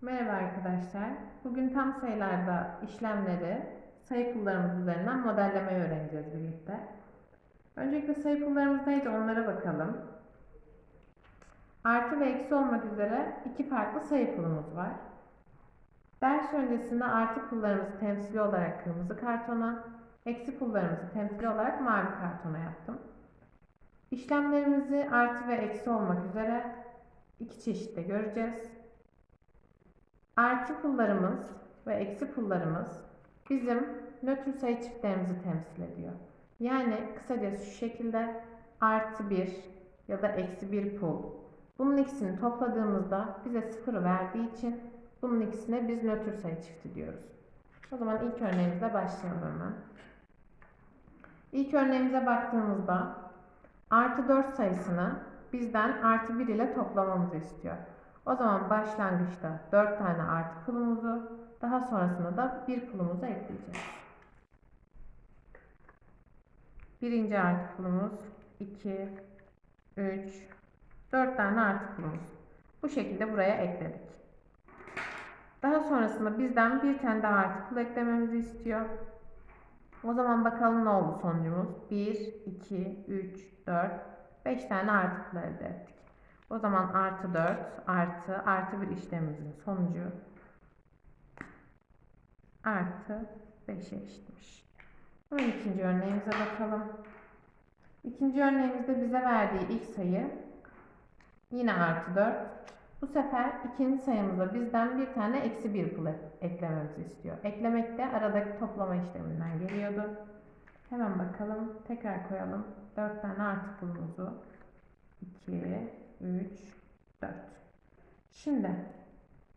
Merhaba arkadaşlar. Bugün tam sayılarda işlemleri sayı pullarımız üzerinden modellemeyi öğreneceğiz birlikte. Öncelikle sayı pullarımız neydi onlara bakalım. Artı ve eksi olmak üzere iki farklı sayı pulumuz var. Ders öncesinde artı pullarımızı temsili olarak kırmızı kartona, eksi pullarımızı temsili olarak mavi kartona yaptım. İşlemlerimizi artı ve eksi olmak üzere iki çeşitte göreceğiz. Artı pullarımız ve eksi pullarımız bizim nötr sayı çiftlerimizi temsil ediyor. Yani kısaca şu şekilde artı 1 ya da eksi 1 pul. Bunun ikisini topladığımızda bize sıfırı verdiği için bunun ikisine biz nötr sayı çifti diyoruz. O zaman ilk örneğimize başlayalım hemen. İlk örneğimize baktığımızda artı 4 sayısını bizden artı 1 ile toplamamızı istiyor. O zaman başlangıçta 4 tane artı pulumuzu, daha sonrasında da 1 pulumuzu ekleyeceğiz. Birinci artı pulumuz 2, 3, 4 tane artı pulumuz. Bu şekilde buraya ekledik. Daha sonrasında bizden bir tane daha artı pul eklememizi istiyor. O zaman bakalım ne oldu sonucumuz? 1, 2, 3, 4, 5 tane artı pul elde ettik. O zaman artı 4 artı artı bir işlemimizin sonucu artı 5'e eşitmiş. Hemen ikinci örneğimize bakalım. İkinci örneğimizde bize verdiği ilk sayı yine artı 4. Bu sefer ikinci sayımızda bizden bir tane eksi 1 pul eklememizi istiyor. Eklemek de aradaki toplama işleminden geliyordu. Hemen bakalım. Tekrar koyalım. 4 tane artı pulumuzu. 2, 3, 4. Şimdi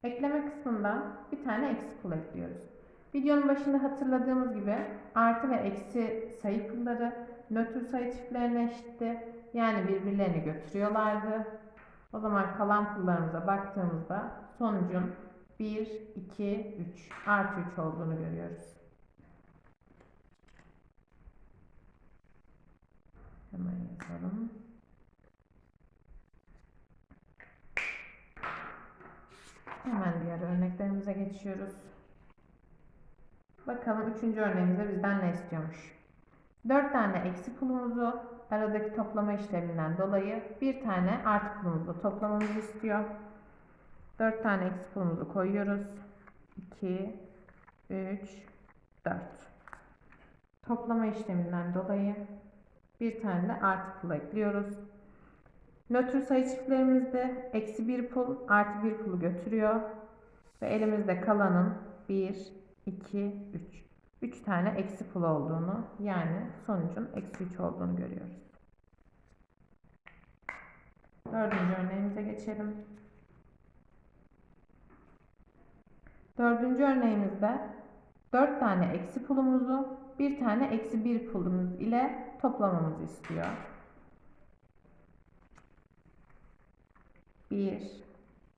ekleme kısmında bir tane eksi pul ekliyoruz. Videonun başında hatırladığımız gibi artı ve eksi sayı pulları nötr sayı çiftlerine eşitti. Yani birbirlerini götürüyorlardı. O zaman kalan pullarımıza baktığımızda sonucun 1, 2, 3 artı 3 olduğunu görüyoruz. Hemen yazalım. Hemen diğer örneklerimize geçiyoruz. Bakalım üçüncü örneğimizde bizden ne istiyormuş? 4 tane eksi pulumuzu aradaki toplama işleminden dolayı bir tane artı pulumuzu toplamamızı istiyor. 4 tane eksi pulumuzu koyuyoruz. 2, 3, 4. Toplama işleminden dolayı bir tane de artı pul ekliyoruz. Nötr sayı çiftlerimizde eksi 1 pul artı 1 pulu götürüyor. Ve elimizde kalanın 1, 2, 3. 3 tane eksi pul olduğunu yani sonucun eksi 3 olduğunu görüyoruz. Dördüncü örneğimize geçelim. Dördüncü örneğimizde 4 tane eksi pulumuzu bir tane eksi 1 pulumuz ile toplamamızı istiyor. 1,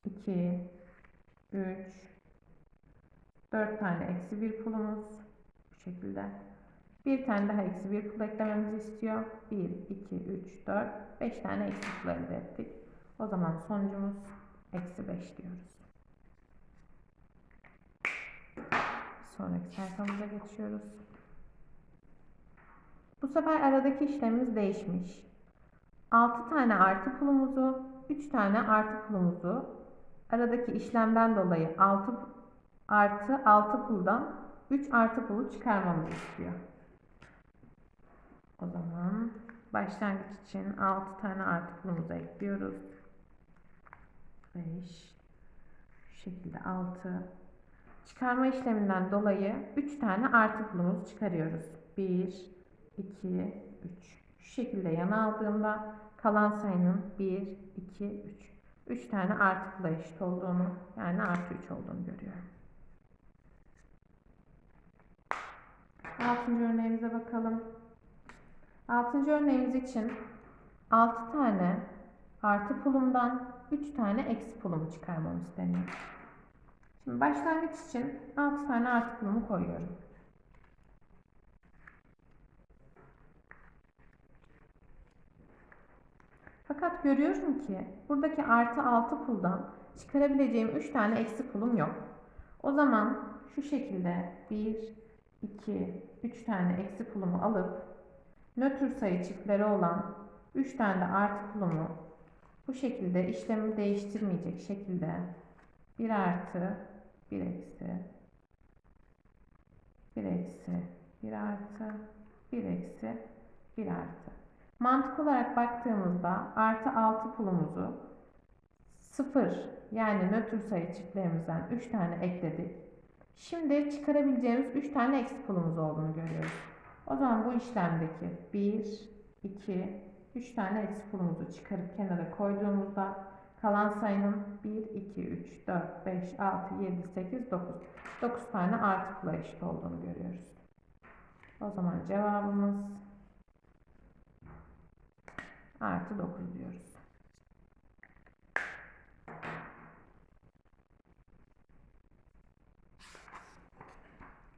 2, 3, 4 tane eksi 1 pulumuz bu şekilde. Bir tane daha eksi 1 pul eklememizi istiyor. 1, 2, 3, 4, 5 tane eksi pul elde ettik. O zaman sonucumuz eksi 5 diyoruz. Sonraki sayfamıza geçiyoruz. Bu sefer aradaki işlemimiz değişmiş. 6 tane artı pulumuzu, 3 tane artı pulumuzu aradaki işlemden dolayı 6 artı 6 puldan 3 artı pulu çıkarmamızı istiyor. O zaman başlangıç için 6 tane artı pulumuzu ekliyoruz. 5 şu şekilde 6 çıkarma işleminden dolayı 3 tane artı pulumuzu çıkarıyoruz. 1 2 3 şu şekilde yana aldığımda kalan sayının 1 2 3 3 tane artı pula eşit olduğunu yani artı 3 olduğunu görüyorum. Altıncı örneğimize bakalım. Altıncı örneğimiz için 6 tane artı pulumdan 3 tane eksi pulumu çıkarmamı isteniyor. Şimdi başlangıç için 6 tane artı pulumu koyuyorum. Fakat görüyorum ki buradaki artı 6 puldan çıkarabileceğim 3 tane eksi pulum yok. O zaman şu şekilde 1, 2, 3 tane eksi pulumu alıp nötr sayı çiftleri olan 3 tane de artı pulumu bu şekilde işlemi değiştirmeyecek şekilde 1 artı 1 eksi 1 eksi 1 artı 1 eksi 1 artı. Mantık olarak baktığımızda artı 6 pulumuzu 0 yani nötr sayı çiftlerimizden 3 tane ekledik. Şimdi çıkarabileceğimiz 3 tane eksi pulumuz olduğunu görüyoruz. O zaman bu işlemdeki 1, 2, 3 tane eksi pulumuzu çıkarıp kenara koyduğumuzda kalan sayının 1, 2, 3, 4, 5, 6, 7, 8, 9. 9 tane artı pula eşit olduğunu görüyoruz. O zaman cevabımız artı 9 diyoruz.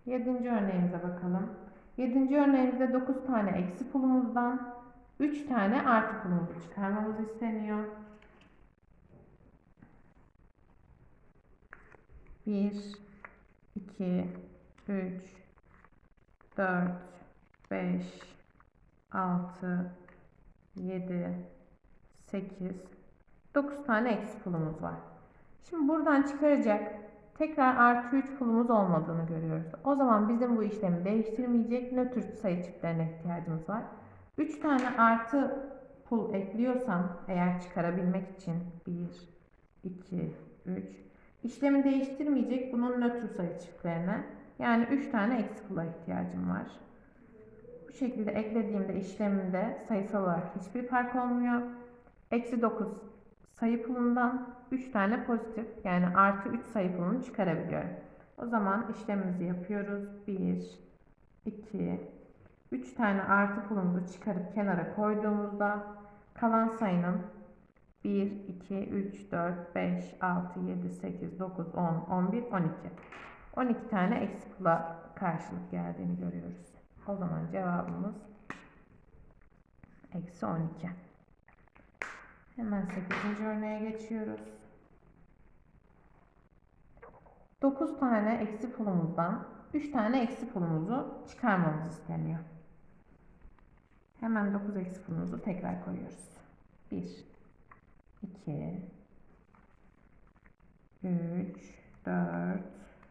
Yedinci örneğimize bakalım. Yedinci örneğimizde 9 tane eksi pulumuzdan 3 tane artı pulumuzu çıkarmamız isteniyor. 1, 2, 3, 4, 5, 6, 7, 8, 9 tane eksi pulumuz var. Şimdi buradan çıkaracak tekrar artı 3 pulumuz olmadığını görüyoruz. O zaman bizim bu işlemi değiştirmeyecek nötr sayı çiftlerine ihtiyacımız var. 3 tane artı pul ekliyorsam eğer çıkarabilmek için 1, 2, 3 işlemi değiştirmeyecek bunun nötr sayı çiftlerine yani 3 tane eksi pula ihtiyacım var. Bu şekilde eklediğimde işleminde sayısal olarak hiçbir fark olmuyor. Eksi 9 sayı pulundan 3 tane pozitif yani artı 3 sayı pulunu çıkarabiliyorum. O zaman işlemimizi yapıyoruz. 1, 2, 3 tane artı pulumuzu çıkarıp kenara koyduğumuzda kalan sayının 1, 2, 3, 4, 5, 6, 7, 8, 9, 10, 11, 12. 12 tane eksi pula karşılık geldiğini görüyoruz. O zaman cevabımız eksi 12. Hemen 8. örneğe geçiyoruz. 9 tane eksi pulumuzdan 3 tane eksi pulumuzu çıkarmamız isteniyor. Hemen 9 eksi pulumuzu tekrar koyuyoruz. 1 2 3 4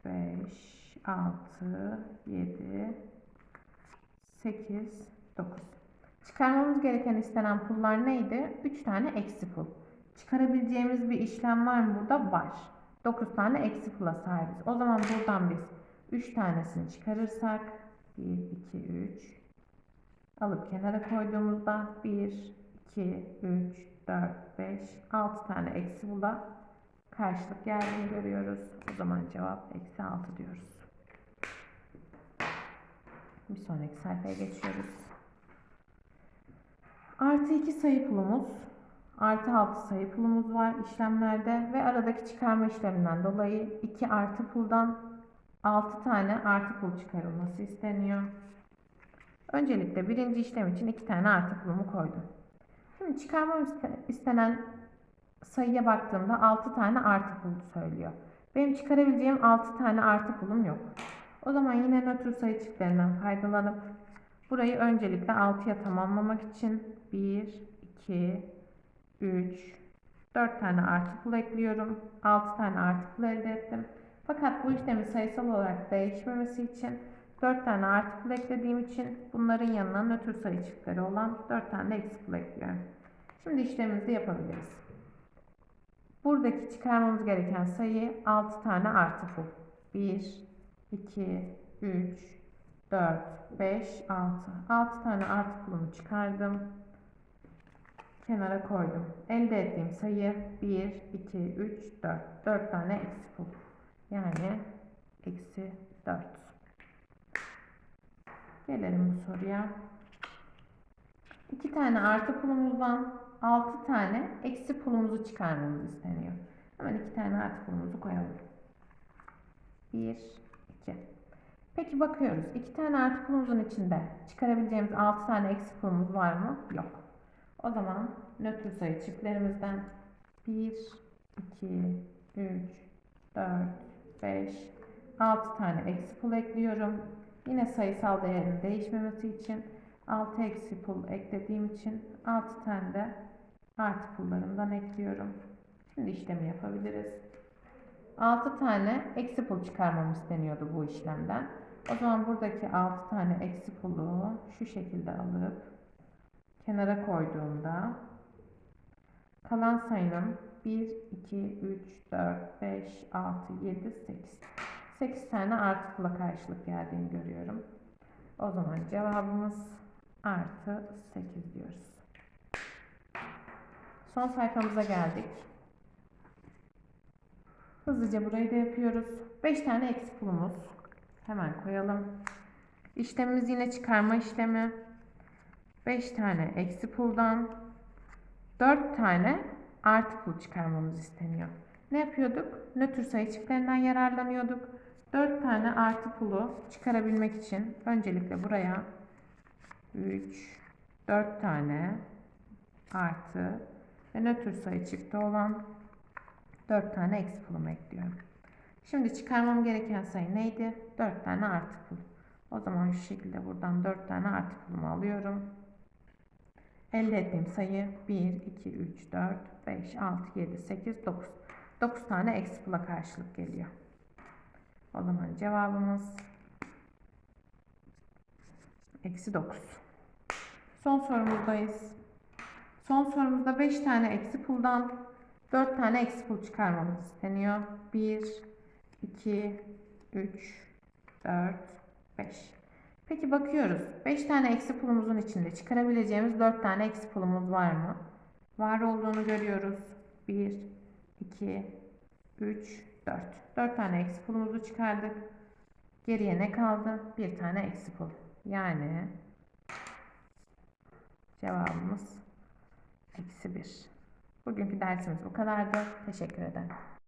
5 6 7 8 9 Çıkarmamız gereken istenen pullar neydi? 3 tane eksi pul. Çıkarabileceğimiz bir işlem var mı burada? Var. 9 tane eksi pula sahibiz. O zaman buradan biz 3 tanesini çıkarırsak 1, 2, 3 alıp kenara koyduğumuzda 1, 2, 3, 4, 5, 6 tane eksi pula karşılık geldiğini görüyoruz. O zaman cevap eksi 6 diyoruz. Bir sonraki sayfaya geçiyoruz. Artı 2 sayı pulumuz, artı 6 sayı pulumuz var işlemlerde ve aradaki çıkarma işleminden dolayı 2 artı puldan 6 tane artı pul çıkarılması isteniyor. Öncelikle birinci işlem için 2 tane artı pulumu koydum. Şimdi çıkarmam istenen sayıya baktığımda 6 tane artı pul söylüyor. Benim çıkarabileceğim 6 tane artı pulum yok. O zaman yine nötr sayı çiftlerinden faydalanıp burayı öncelikle 6'ya tamamlamak için 1, 2, 3, 4 tane artı pul ekliyorum. 6 tane artı pul elde ettim. Fakat bu işlemin sayısal olarak değişmemesi için 4 tane artı pul eklediğim için bunların yanına nötr sayı çiftleri olan 4 tane de eksi pul ekliyorum. Şimdi işlemimizi yapabiliriz. Buradaki çıkarmamız gereken sayı 6 tane artı pul. 1, 2, 3, 4, 5, 6. 6 tane artı pulumu çıkardım. Kenara koydum. Elde ettiğim sayı 1, 2, 3, 4. 4 tane eksi pul. Yani eksi 4. Gelelim bu soruya. 2 tane artı pulumuzdan 6 tane eksi pulumuzu çıkarmamız isteniyor. Hemen 2 tane artı pulumuzu koyalım. 1, 2. Peki bakıyoruz. 2 tane artı pulumuzun içinde çıkarabileceğimiz 6 tane eksi pulumuz var mı? Yok. O zaman nötr sayı çiftlerimizden 1, 2, 3, 4, 5, 6 tane eksi pul ekliyorum. Yine sayısal değerin değişmemesi için 6 eksi pul eklediğim için 6 tane de artı pullarımdan ekliyorum. Şimdi işlemi yapabiliriz. 6 tane eksi pul çıkarmam isteniyordu bu işlemden. O zaman buradaki 6 tane eksi pulu şu şekilde alıp kenara koyduğumda kalan sayının 1, 2, 3, 4, 5, 6, 7, 8. 8 tane artı pula karşılık geldiğini görüyorum. O zaman cevabımız artı 8 diyoruz. Son sayfamıza geldik. Hızlıca burayı da yapıyoruz. 5 tane eksi pulumuz. Hemen koyalım. İşlemimiz yine çıkarma işlemi. 5 tane eksi puldan 4 tane artı pul çıkarmamız isteniyor. Ne yapıyorduk? Nötr sayı çiftlerinden yararlanıyorduk. 4 tane artı pulu çıkarabilmek için öncelikle buraya 3, 4 tane artı ve nötr sayı çifti olan 4 tane eksi pulumu ekliyorum. Şimdi çıkarmam gereken sayı neydi? 4 tane artı pul. O zaman şu şekilde buradan 4 tane artı pulumu alıyorum. Elde ettiğim sayı 1, 2, 3, 4, 5, 6, 7, 8, 9. 9 tane eksi pula karşılık geliyor. O zaman cevabımız eksi 9. Son sorumuzdayız. Son sorumuzda 5 tane eksi puldan 4 tane eksi pul çıkarmamız isteniyor. 1, 2, 3, 4, 5. Peki bakıyoruz. 5 tane eksi pulumuzun içinde çıkarabileceğimiz 4 tane eksi pulumuz var mı? Var olduğunu görüyoruz. 1, 2, 3, 4. 4 tane eksi pulumuzu çıkardık. Geriye ne kaldı? Bir tane eksi pul. Yani cevabımız eksi 1. Bugünkü dersimiz bu kadardı. Teşekkür ederim.